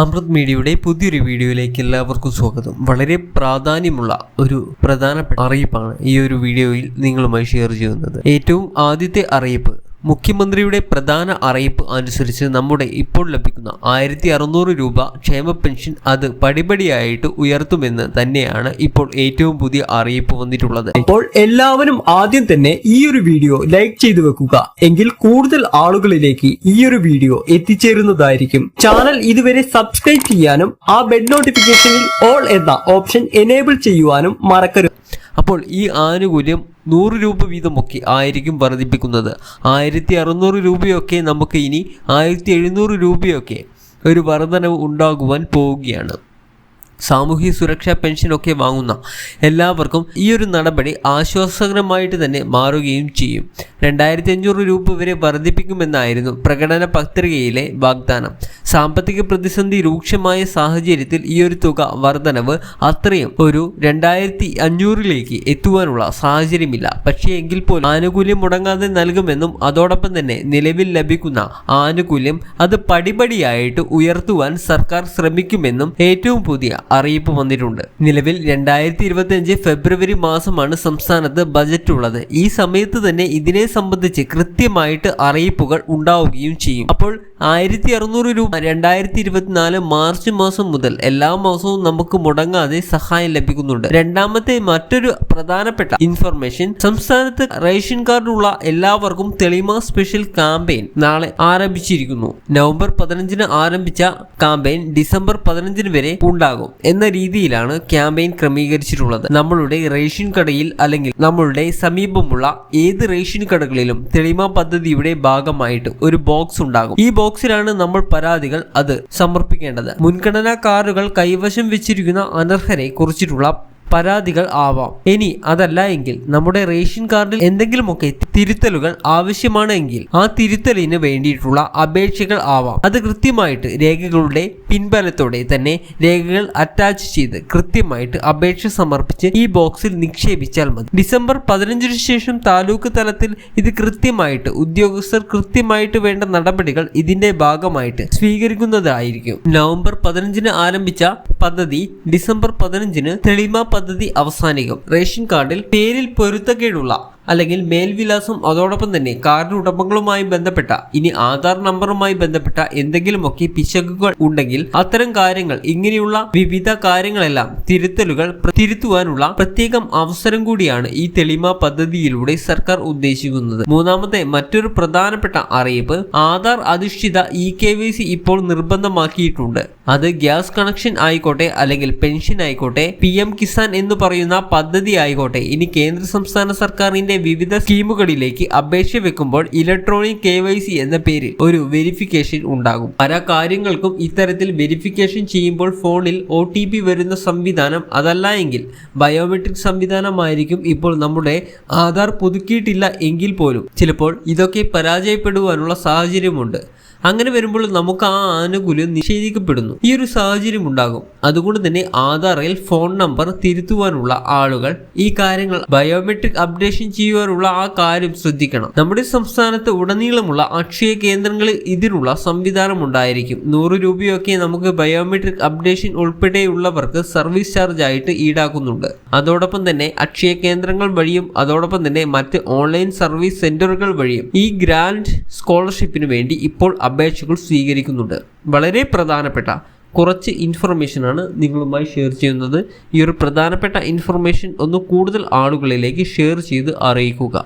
അമൃത് മീഡിയയുടെ പുതിയൊരു വീഡിയോയിലേക്ക് എല്ലാവർക്കും സ്വാഗതം. വളരെ പ്രാധാന്യമുള്ള ഒരു പ്രധാനപ്പെട്ട അറിയിപ്പാണ് ഈ ഒരു വീഡിയോയിൽ നിങ്ങളുമായി ഷെയർ ചെയ്യുന്നത്. ഏറ്റവും ആദ്യത്തെ അറിയിപ്പ് മുഖ്യമന്ത്രിയുടെ പ്രധാന അറിയിപ്പ് അനുസരിച്ച് നമ്മുടെ ഇപ്പോൾ ലഭിക്കുന്ന ആയിരത്തി അറുന്നൂറ് രൂപ ക്ഷേമ പെൻഷൻ അത് പടിപടിയായിട്ട് ഉയർത്തുമെന്ന് തന്നെയാണ് ഇപ്പോൾ ഏറ്റവും പുതിയ അറിയിപ്പ് വന്നിട്ടുള്ളത്. അപ്പോൾ എല്ലാവരും ആദ്യം തന്നെ ഈ ഒരു വീഡിയോ ലൈക്ക് ചെയ്തു വെക്കുക. എങ്കിൽ കൂടുതൽ ആളുകളിലേക്ക് ഈ ഒരു വീഡിയോ എത്തിച്ചേരുന്നതായിരിക്കും. ചാനൽ ഇതുവരെ സബ്സ്ക്രൈബ് ചെയ്യാനും ആ ബെഡ് നോട്ടിഫിക്കേഷനിൽ ഓൾ എന്ന ഓപ്ഷൻ എനേബിൾ ചെയ്യുവാനും മറക്കരുത്. അപ്പോൾ ഈ ആനുകൂല്യം നൂറ് രൂപ വീതമൊക്കെ ആയിരിക്കും വർദ്ധിപ്പിക്കുന്നത്. ആയിരത്തി അറുന്നൂറ് രൂപയൊക്കെ നമുക്ക് ഇനി ആയിരത്തി എഴുന്നൂറ് രൂപയൊക്കെ ഒരു വർധനവ് ഉണ്ടാകുവാൻ പോവുകയാണ്. സാമൂഹ്യ സുരക്ഷാ പെൻഷനൊക്കെ വാങ്ങുന്ന എല്ലാവർക്കും ഈ ഒരു നടപടി ആശ്വാസകരമായിട്ട് തന്നെ മാറുകയും ചെയ്യും. രണ്ടായിരത്തി അഞ്ഞൂറ് രൂപ വരെ വർദ്ധിപ്പിക്കുമെന്നായിരുന്നു പ്രകടന പത്രികയിലെ വാഗ്ദാനം. സാമ്പത്തിക പ്രതിസന്ധി രൂക്ഷമായ സാഹചര്യത്തിൽ ഈ ഒരു തുക വർധനവ് അത്രയും ഒരു രണ്ടായിരത്തി അഞ്ഞൂറിലേക്ക് എത്തുവാനുള്ള സാഹചര്യമില്ല. പക്ഷേ എങ്കിൽ പോലും ആനുകൂല്യം മുടങ്ങാതെ നൽകുമെന്നും അതോടൊപ്പം തന്നെ നിലവിൽ ലഭിക്കുന്ന ആനുകൂല്യം അത് പടിപടിയായിട്ട് ഉയർത്തുവാൻ സർക്കാർ ശ്രമിക്കുമെന്നും ഏറ്റവും പുതിയ അറിയിപ്പ് വന്നിട്ടുണ്ട്. നിലവിൽ രണ്ടായിരത്തി ഇരുപത്തി അഞ്ച് ഫെബ്രുവരി മാസമാണ് സംസ്ഥാനത്ത് ബജറ്റ് ഉള്ളത് ഈ സമയത്ത് തന്നെ ഇതിനെ സംബന്ധിച്ച് കൃത്യമായിട്ട് അറിയിപ്പുകൾ ഉണ്ടാവുകയും ചെയ്യും. അപ്പോൾ ആയിരത്തി അറുന്നൂറ് രൂപ രണ്ടായിരത്തി ഇരുപത്തിനാല് മാർച്ച് മാസം മുതൽ എല്ലാ മാസവും നമുക്ക് മുടങ്ങാതെ സഹായം ലഭിക്കുന്നുണ്ട്. രണ്ടാമത്തെ മറ്റൊരു പ്രധാനപ്പെട്ട ഇൻഫർമേഷൻ സംസ്ഥാനത്ത് റേഷൻ കാർഡുള്ള എല്ലാവർക്കും തെളിമ സ്പെഷ്യൽ കാമ്പയിൻ നാളെ ആരംഭിച്ചിരിക്കുന്നു. നവംബർ പതിനഞ്ചിന് ആരംഭിച്ച കാമ്പയിൻ ഡിസംബർ പതിനഞ്ചിന് വരെ ഉണ്ടാകും. എന്ന രീതിയിലാണ് ക്യാമ്പയിൻ ക്രമീകരിച്ചിട്ടുള്ളത്. നമ്മളുടെ റേഷൻ കടയിൽ അല്ലെങ്കിൽ നമ്മളുടെ സമീപമുള്ള ഏത് റേഷൻ കടകളിലും തെളിമ പദ്ധതിയുടെ ഭാഗമായിട്ട് ഒരു ബോക്സ് ഉണ്ടാകും. ഈ ബോക്സിലാണ് നമ്മൾ പരാതികൾ അത് സമർപ്പിക്കേണ്ടത്. മുൻഗണനാ കാർഡുകൾ കൈവശം വെച്ചിരിക്കുന്ന അനർഹരെ കുറിച്ചിട്ടുള്ള പരാതികൾ ആവാം. ഇനി അതല്ല എങ്കിൽ നമ്മുടെ റേഷൻ കാർഡിൽ എന്തെങ്കിലുമൊക്കെ തിരുത്തലുകൾ ആവശ്യമാണ് എങ്കിൽ ആ തിരുത്തലിന് വേണ്ടിയിട്ടുള്ള അപേക്ഷകൾ ആവാം. അത് കൃത്യമായിട്ട് രേഖകളുടെ പിൻബലത്തോടെ തന്നെ രേഖകൾ അറ്റാച്ച് ചെയ്ത് കൃത്യമായിട്ട് അപേക്ഷ സമർപ്പിച്ച് ഈ ബോക്സിൽ നിക്ഷേപിച്ചാൽ മതി. ഡിസംബർ പതിനഞ്ചിന് ശേഷം താലൂക്ക് തലത്തിൽ ഇത് കൃത്യമായിട്ട് ഉദ്യോഗസ്ഥർ കൃത്യമായിട്ട് വേണ്ട നടപടികൾ ഇതിന്റെ ഭാഗമായിട്ട് സ്വീകരിക്കുന്നതായിരിക്കും. നവംബർ പതിനഞ്ചിന് ആരംഭിച്ച പദ്ധതി ഡിസംബർ പതിനഞ്ചിന് തെളിമ പദ്ധതി അവസാനിക്കും. റേഷൻ കാർഡിൽ പേരിൽ പൊരുത്തക്കേടുള്ള അല്ലെങ്കിൽ മേൽവിലാസം അതോടൊപ്പം തന്നെ കാർഡ് ഉടമകളുമായി ബന്ധപ്പെട്ട ഇനി ആധാർ നമ്പറുമായി ബന്ധപ്പെട്ട എന്തെങ്കിലുമൊക്കെ പിശകുകൾ ഉണ്ടെങ്കിൽ അത്തരം കാര്യങ്ങൾ ഇങ്ങനെയുള്ള വിവിധ കാര്യങ്ങളെല്ലാം തിരുത്തലുകൾ തിരുത്തുവാനുള്ള പ്രത്യേകം അവസരം കൂടിയാണ് ഈ തെളിമ പദ്ധതിയിലൂടെ സർക്കാർ ഉദ്ദേശിക്കുന്നത്. മൂന്നാമത്തെ മറ്റൊരു പ്രധാനപ്പെട്ട അറിയിപ്പ് ആധാർ അധിഷ്ഠിത ഇ കെ വൈ സി ഇപ്പോൾ നിർബന്ധമാക്കിയിട്ടുണ്ട്. അത് ഗ്യാസ് കണക്ഷൻ ആയിക്കോട്ടെ അല്ലെങ്കിൽ പെൻഷൻ ആയിക്കോട്ടെ പി എം കിസാൻ എന്ന് പറയുന്ന പദ്ധതി ആയിക്കോട്ടെ ഇനി കേന്ദ്ര സംസ്ഥാന സർക്കാരിന്റെ വിവിധ സ്കീമുകളിലേക്ക് അപേക്ഷ വെക്കുമ്പോൾ ഇലക്ട്രോണിക് കെ എന്ന പേരിൽ ഒരു വെരിഫിക്കേഷൻ ഉണ്ടാകും. പല കാര്യങ്ങൾക്കും ഇത്തരത്തിൽ വെരിഫിക്കേഷൻ ചെയ്യുമ്പോൾ ഫോണിൽ ഒ വരുന്ന സംവിധാനം അതല്ല എങ്കിൽ ബയോമെട്രിക് സംവിധാനമായിരിക്കും ഇപ്പോൾ നമ്മുടെ ആധാർ പുതുക്കിയിട്ടില്ല എങ്കിൽ പോലും. ചിലപ്പോൾ ഇതൊക്കെ പരാജയപ്പെടുവാനുള്ള സാഹചര്യമുണ്ട്. അങ്ങനെ വരുമ്പോൾ നമുക്ക് ആ ആനുകൂല്യം നിഷേധിക്കപ്പെടുന്നു. ഈ ഒരു സാഹചര്യം ഉണ്ടാകും. അതുകൊണ്ട് തന്നെ ആധാറിൽ ഫോൺ നമ്പർ തിരുത്തുവാനുള്ള ആളുകൾ ഈ കാര്യങ്ങൾ ബയോമെട്രിക് അപ്ഡേഷൻ ചെയ്യുവാനുള്ള ആ കാര്യം ശ്രദ്ധിക്കണം. നമ്മുടെ സംസ്ഥാനത്ത് ഉടനീളമുള്ള അക്ഷയ കേന്ദ്രങ്ങളിൽ ഇതിനുള്ള സംവിധാനം ഉണ്ടായിരിക്കും. നൂറ് രൂപയൊക്കെ നമുക്ക് ബയോമെട്രിക് അപ്ഡേഷൻ ഉൾപ്പെടെയുള്ളവർക്ക് സർവീസ് ചാർജ് ആയിട്ട് ഈടാക്കുന്നുണ്ട്. അതോടൊപ്പം തന്നെ അക്ഷയ കേന്ദ്രങ്ങൾ വഴിയും അതോടൊപ്പം തന്നെ മറ്റ് ഓൺലൈൻ സർവീസ് സെന്ററുകൾ വഴിയും ഈ ഗ്രാൻഡ് സ്കോളർഷിപ്പിന് വേണ്ടി ഇപ്പോൾ അപേക്ഷകൾ സ്വീകരിക്കുന്നുണ്ട്. വളരെ പ്രധാനപ്പെട്ട കുറച്ച് ഇൻഫർമേഷനാണ് നിങ്ങളുമായി ഷെയർ ചെയ്യുന്നത്. ഈ ഒരു പ്രധാനപ്പെട്ട ഇൻഫർമേഷൻ ഒന്ന് കൂടുതൽ ആളുകളിലേക്ക് ഷെയർ ചെയ്ത് അറിയിക്കുക.